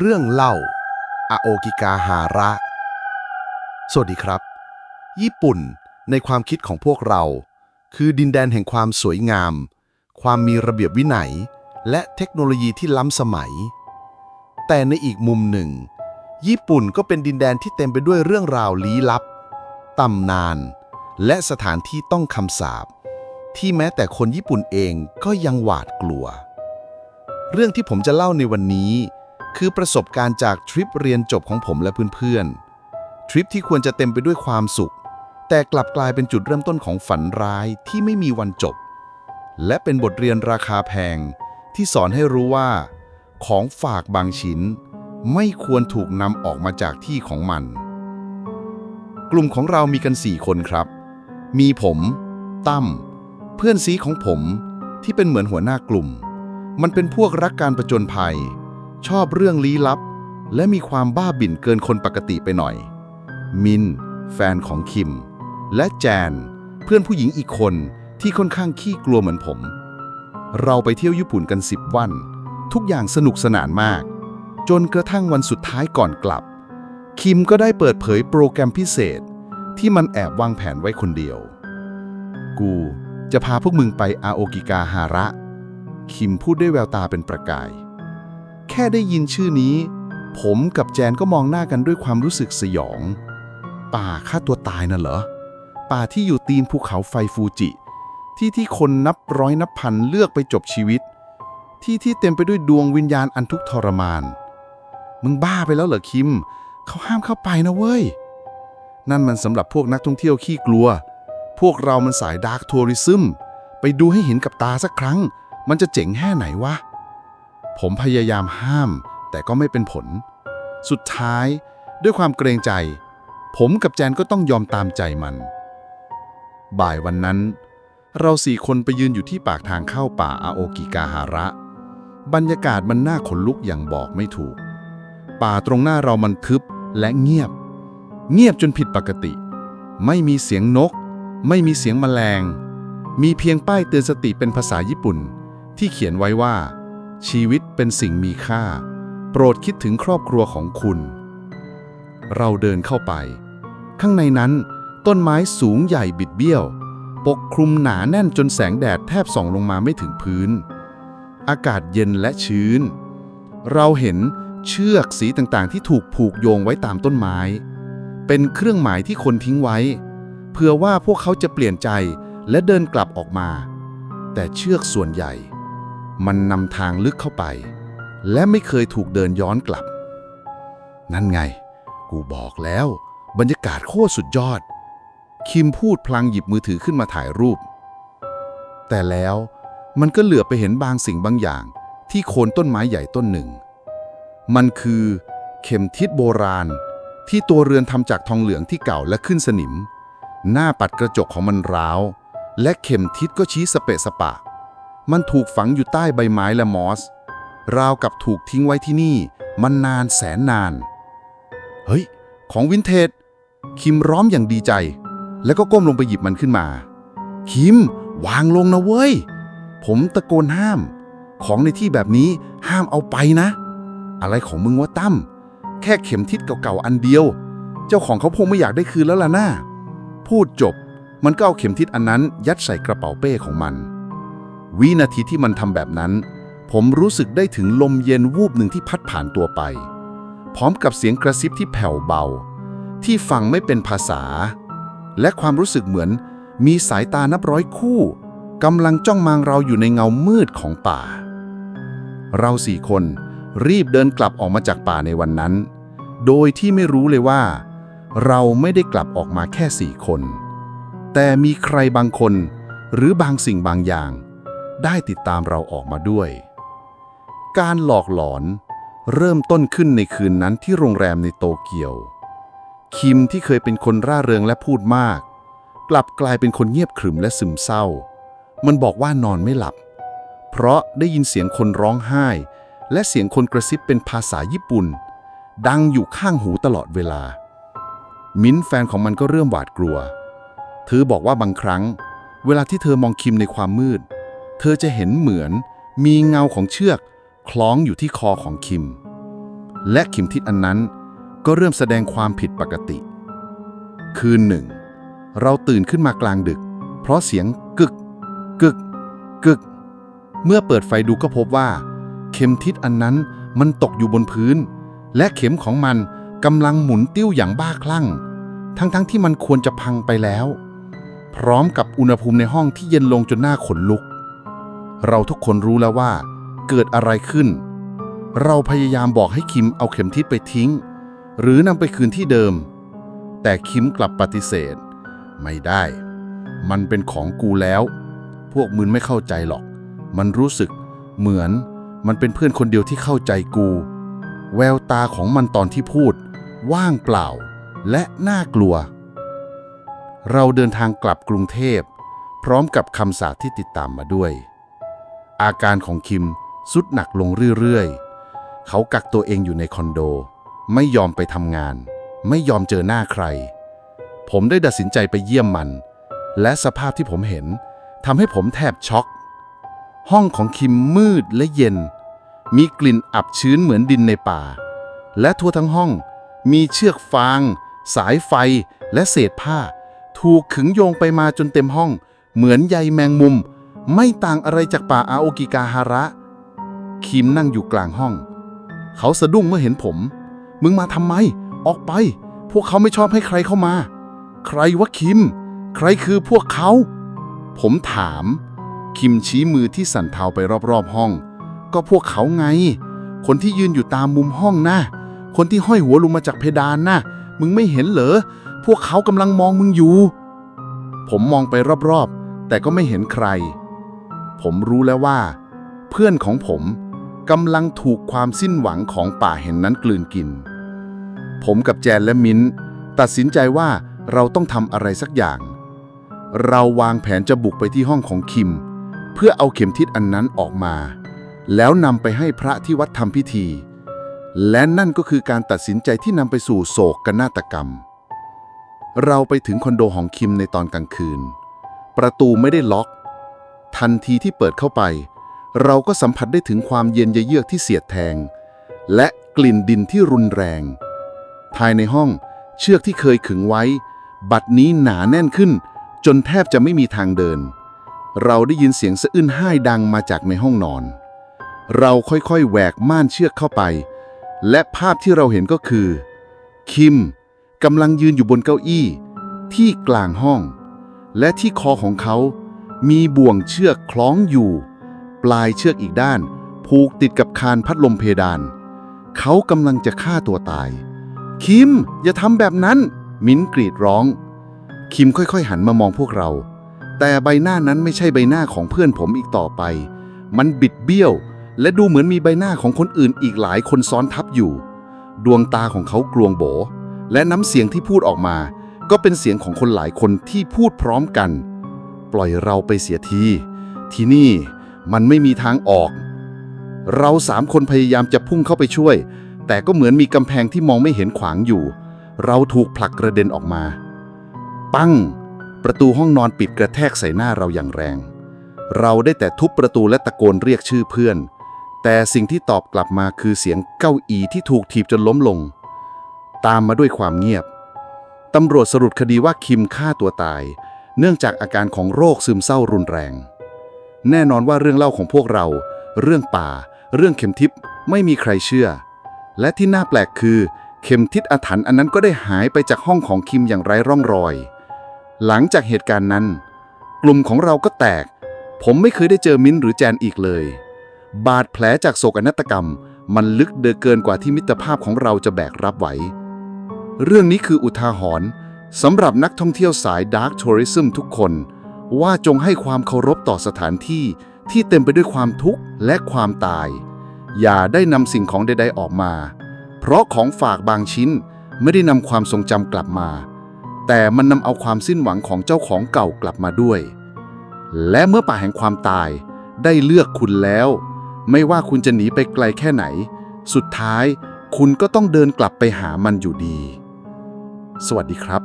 เรื่องเล่าอาโอกิกาฮาระ สวัสดีครับ ญี่ปุ่นในความคิดของพวกเรา คือดินแดนแห่งความสวยงาม ความมีระเบียบวินัย และเทคโนโลยีที่ล้ำสมัย แต่ในอีกมุมหนึ่ง ญี่ปุ่นก็เป็นดินแดนที่เต็มไปด้วยเรื่องราวลี้ลับ ตำนาน และสถานที่ต้องคำสาปที่แม้แต่คนญี่ปุ่นเองก็ยังหวาดกลัว เรื่องที่ผมจะเล่าในวันนี้ คือประสบการณ์จากทริปเรียนจบของผมและเพื่อนๆ ทริปที่ควรจะเต็มไปด้วยความสุข แต่กลับกลายเป็นจุดเริ่มต้นของฝันร้ายที่ไม่มีวันจบ และเป็นบทเรียนราคาแพงที่สอนให้รู้ว่า ของฝากบางชิ้น ไม่ควรถูกนำออกมาจากที่ของมัน กลุ่มของเรามีกัน 4 คนครับ มีผม ตั้ม เพื่อนซีของผมที่เป็นเหมือนหัวหน้ากลุ่ม มันเป็นพวกรักการประจนภัย ชอบเรื่องลี้ลับ และมีความบ้าบิ่นเกินคนปกติไปหน่อย มิน แฟนของคิม และแจน เพื่อนผู้หญิงอีกคนที่ค่อนข้างขี้กลัวเหมือนผม เราไปเที่ยวญี่ปุ่นกัน10วัน ทุกอย่างสนุกสนานมาก จนกระทั่งวันสุดท้ายก่อนกลับ คิมก็ได้เปิดเผยโปรแกรมพิเศษ ที่มันแอบวางแผนไว้คนเดียว กูจะพาพวกมึงไปอาโอกิกาฮาระ คิมพูดด้วยแววตาเป็นประกาย แค่ได้ยินชื่อนี้ ผมกับแจนก็มองหน้ากันด้วยความรู้สึกสยอง ป่าฆ่าตัวตายน่ะเหรอ ป่าที่อยู่ตีนภูเขาไฟฟูจิ ที่ที่คนนับร้อยนับพันเลือกไปจบชีวิต ที่ที่เต็มไปด้วยดวงวิญญาณอันทุกข์ทรมาน มึงบ้าไปแล้วเหรอคิม เขาห้ามเข้าไปนะเว้ย นั่นมันสำหรับพวกนักท่องเที่ยวขี้กลัว พวกเรามันสายดาร์กทัวริซึมไปดูให้เห็นกับตาสักครั้ง มันจะเจ๋งแค่ไหนวะ ผมพยายามห้าม แต่ก็ไม่เป็นผล สุดท้ายด้วยความเกรงใจ ผมกับแจนก็ต้องยอมตามใจมัน บ่ายวันนั้น เราสี่คนไปยืนอยู่ที่ปากทางเข้าป่าอาโอกิกาฮาระ บรรยากาศมันน่าขนลุกอย่างบอกไม่ถูก ป่าตรงหน้าเรามันทึบและเงียบ เงียบจนผิดปกติ ไม่มีเสียงนก ไม่มีเสียงแมลง มีเพียงป้ายเตือนสติเป็นภาษาญี่ปุ่น ที่เขียนไว้ว่า ชีวิตเป็นสิ่งมีค่า โปรดคิดถึงครอบครัวของคุณ เราเดินเข้าไป ข้างในนั้น ต้นไม้สูงใหญ่บิดเบี้ยว ปกคลุมหนาแน่นจนแสงแดดแทบส่องลงมาไม่ถึงพื้น อากาศเย็นและชื้น เราเห็นเชือกสีต่างๆ ที่ถูกผูกโยงไว้ตามต้นไม้ เป็นเครื่องหมายที่คนทิ้งไว้ เพื่อว่าพวกเขาจะเปลี่ยนใจและเดินกลับออกมา แต่เชือกส่วนใหญ่ มันนำทางลึกเข้าไป และไม่เคยถูกเดินย้อนกลับ นั่นไง กูบอกแล้ว บรรยากาศโคตรสุดยอด คิมพูดพลางหยิบมือถือขึ้นมาถ่ายรูป แต่แล้วมันก็เหลือไปเห็นบางสิ่งบางอย่าง ที่โคนต้นไม้ใหญ่ต้นหนึ่ง มันคือเข็มทิศโบราณ ที่ตัวเรือนทำจากทองเหลืองที่เก่าและขึ้นสนิม หน้าปัดกระจกของมันร้าว และเข็มทิศก็ชี้สเปะสปะ มันถูกฝังอยู่ใต้ใบไม้และมอส ราวกับถูกทิ้งไว้ที่นี่ มันนานแสนนาน เฮ้ย ของวินเทจ คิมร้อมอย่างดีใจ แล้วก็ก้มลงไปหยิบมันขึ้นมา คิม วางลงนะเว้ย ผมตะโกนห้าม ของในที่แบบนี้ห้ามเอาไปนะ อะไรของมึงวะตั้ม แค่เข็มทิศเก่าๆอันเดียว เจ้าของเขาคงไม่อยากได้คืนแล้วล่ะนะ่าพูดจบ มันก็เอาเข็มทิศอันนั้นยัดใส่กระเป๋าเป้ของมัน วินาทีที่มันทำแบบนั้น ผมรู้สึกได้ถึงลมเย็นวูบหนึ่งที่พัดผ่านตัวไป พร้อมกับเสียงกระซิบที่แผ่วเบา ที่ฟังไม่เป็นภาษา และความรู้สึกเหมือนมีสายตานับร้อยคู่กำลังจ้องมองเราอยู่ในเงามืดของป่า เราสี่คนรีบเดินกลับออกมาจากป่าในวันนั้น โดยที่ไม่รู้เลยว่า เราไม่ได้กลับออกมาแค่สี่คน แต่มีใครบางคนหรือบางสิ่งบางอย่าง ได้ติดตามเราออกมาด้วย การหลอกหลอนเริ่มต้นขึ้นในคืนนั้นที่โรงแรมในโตเกียว คิมที่เคยเป็นคนร่าเริงและพูดมาก กลับกลายเป็นคนเงียบขรึมและซึมเศร้า มันบอกว่านอนไม่หลับ เพราะได้ยินเสียงคนร้องไห้ และเสียงคนกระซิบเป็นภาษาญี่ปุ่น ดังอยู่ข้างหูตลอดเวลา มิ้นแฟนของมันก็เริ่มหวาดกลัว เธอบอกว่าบางครั้ง เวลาที่เธอมองคิมในความมืด อจะเห็นเหมือนมีเงาของเชือก คล้องอยู่ที่คอของคิม และเข็มทิศอันนั้นก็เริ่มแสดงความผิดปกติ คืนหนึ่ง เราตื่นขึ้นมากลางดึก เพราะเสียงกึก กึก กึก เมื่อเปิดไฟดูก็พบว่า เข็มทิศอันนั้นมันตกอยู่บนพื้น และเข็มของมันกำลังหมุนติ้วอย่างบ้าคลั่ง ทั้งๆทที่มันควรจะพังไปแล้ว พร้อมกับอุณหภูมิในห้องที่เย็นลงจนหน้าขนลุก เราทุกคนรู้แล้วว่า เกิดอะไรขึ้น เราพยายามบอกให้คิมเอาเข็มทิศไปทิ้ง หรือนำไปคืนที่เดิม แต่คิมกลับปฏิเสธ ไม่ได้ มันเป็นของกูแล้ว พวกมึงไม่เข้าใจหรอก มันรู้สึกเหมือนมันเป็นเพื่อนคนเดียวที่เข้าใจกู แววตาของมันตอนที่พูด ว่างเปล่า และน่ากลัว เราเดินทางกลับกรุงเทพ พร้อมกับคำสาปที่ติดตามมาด้วย อาการของคิมสุดหนักลงเรื่อยๆ เขากักตัวเองอยู่ในคอนโด ไม่ยอมไปทำงาน ไม่ยอมเจอหน้าใคร ผมได้ตัดสินใจไปเยี่ยมมัน และสภาพที่ผมเห็นทำให้ผมแทบช็อก ห้องของคิมมืดและเย็น มีกลิ่นอับชื้นเหมือนดินในป่า และทั่วทั้งห้องมีเชือกฟาง สายไฟและเศษผ้า ถูกขึงโยงไปมาจนเต็มห้อง เหมือนใยแมงมุม ไม่ต่างอะไรจากป่าอาโอกิกาฮาระ คิมนั่งอยู่กลางห้อง เขาสะดุ้งเมื่อเห็นผม มึงมาทำไม ออกไป พวกเขาไม่ชอบให้ใครเข้ามา ใครวะคิม ใครคือพวกเขา ผมถาม คิมชี้มือที่สั่นเทาไปรอบๆห้อง ก็พวกเขาไง คนที่ยืนอยู่ตามมุมห้องนะคนที่ห้อยหัวลงมาจากเพดานนะมึงไม่เห็นเหรอ พวกเขากำลังมองมึงอยู่ ผมมองไปรอบๆ แต่ก็ไม่เห็นใคร ผมรู้แล้วว่า เพื่อนของผมกำลังถูกความสิ้นหวังของป่าเห็นนั้นกลืนกิน ผมกับแจนและมิ้น ตัดสินใจว่าเราต้องทำอะไรสักอย่าง เราวางแผนจะบุกไปที่ห้องของคิม เพื่อเอาเข็มทิศอันนั้นออกมา แล้วนำไปให้พระที่วัดทำพิธี และนั่นก็คือการตัดสินใจที่นำไปสู่โศกนาฏกรรม เราไปถึงคอนโดของคิมในตอนกลางคืน ประตูไม่ได้ล็อก ทันทีที่เปิดเข้าไป เราก็สัมผัสได้ถึงความเย็นเยือกที่เสียดแทง และกลิ่นดินที่รุนแรง ภายในห้องเชือกที่เคยขึงไว้ บัดนี้หนาแน่นขึ้น จนแทบจะไม่มีทางเดิน เราได้ยินเสียงสะอื้นห้ายดังมาจากในห้องนอน เราค่อยๆแหวกม่านเชือกเข้าไป และภาพที่เราเห็นก็คือ คิมกำลังยืนอยู่บนเก้าอี้ ที่กลางห้อง และที่คอของเขา มีบ่วงเชือกคล้องอยู่ ปลายเชือกอีกด้าน ผูกติดกับคานพัดลมเพดาน เขากำลังจะฆ่าตัวตาย คิม อย่าทำแบบนั้น มิ้นกรีดร้อง คิมค่อยๆ หันมามองพวกเรา แต่ใบหน้านั้นไม่ใช่ใบหน้าของเพื่อนผมอีกต่อไป มันบิดเบี้ยว และดูเหมือนมีใบหน้าของคนอื่นอีกหลายคนซ้อนทับอยู่ ดวงตาของเขากลวงโบ และน้ำเสียงที่พูดออกมา ก็เป็นเสียงของคนหลายคนที่พูดพร้อมกัน ปล่อยเราไปเสียที ที่นี่มันไม่มีทางออก เราสามคนพยายามจะพุ่งเข้าไปช่วย แต่ก็เหมือนมีกำแพงที่มองไม่เห็นขวางอยู่ เราถูกผลักกระเด็นออกมา ปั้ง ประตูห้องนอนปิดกระแทกใส่หน้าเราอย่างแรง เราได้แต่ทุบประตูและตะโกนเรียกชื่อเพื่อน แต่สิ่งที่ตอบกลับมาคือเสียงเก้าอี้ที่ถูกถีบจนล้มลง ตามมาด้วยความเงียบตำรวจสรุปคดีว่าคิมฆ่าตัวตาย เนื่องจากอาการของโรคซึมเศร้ารุนแรง แน่นอนว่าเรื่องเล่าของพวกเรา เรื่องป่า เรื่องเข็มทิพย์ไม่มีใครเชื่อ และที่น่าแปลกคือเข็มทิศอาถรรพ์อันนั้นก็ได้หายไปจากห้องของคิมอย่างไร้ร่องรอย หลังจากเหตุการณ์นั้น กลุ่มของเราก็แตก ผมไม่เคยได้เจอมิ้นหรือแจนอีกเลย บาดแผลจากโศกนาฏกรรม มันลึกเดือเกินกว่าที่มิตรภาพของเราจะแบกรับไหว เรื่องนี้คืออุทาหรณ์ สำหรับนักท่องเที่ยวสายดาร์กทัวริซึมทุกคน ว่าจงให้ความเคารพต่อสถานที่ที่เต็มไปด้วยความทุกข์และความตาย อย่าได้นำสิ่งของใด ๆออกมา เพราะของฝากบางชิ้นไม่ได้นำความทรงจำกลับมา แต่มันนำเอาความสิ้นหวังของเจ้าของเก่ากลับมาด้วย และเมื่อป่าแห่งความตายได้เลือกคุณแล้ว ไม่ว่าคุณจะหนีไปไกลแค่ไหน สุดท้ายคุณก็ต้องเดินกลับไปหามันอยู่ดี สวัสดีครับ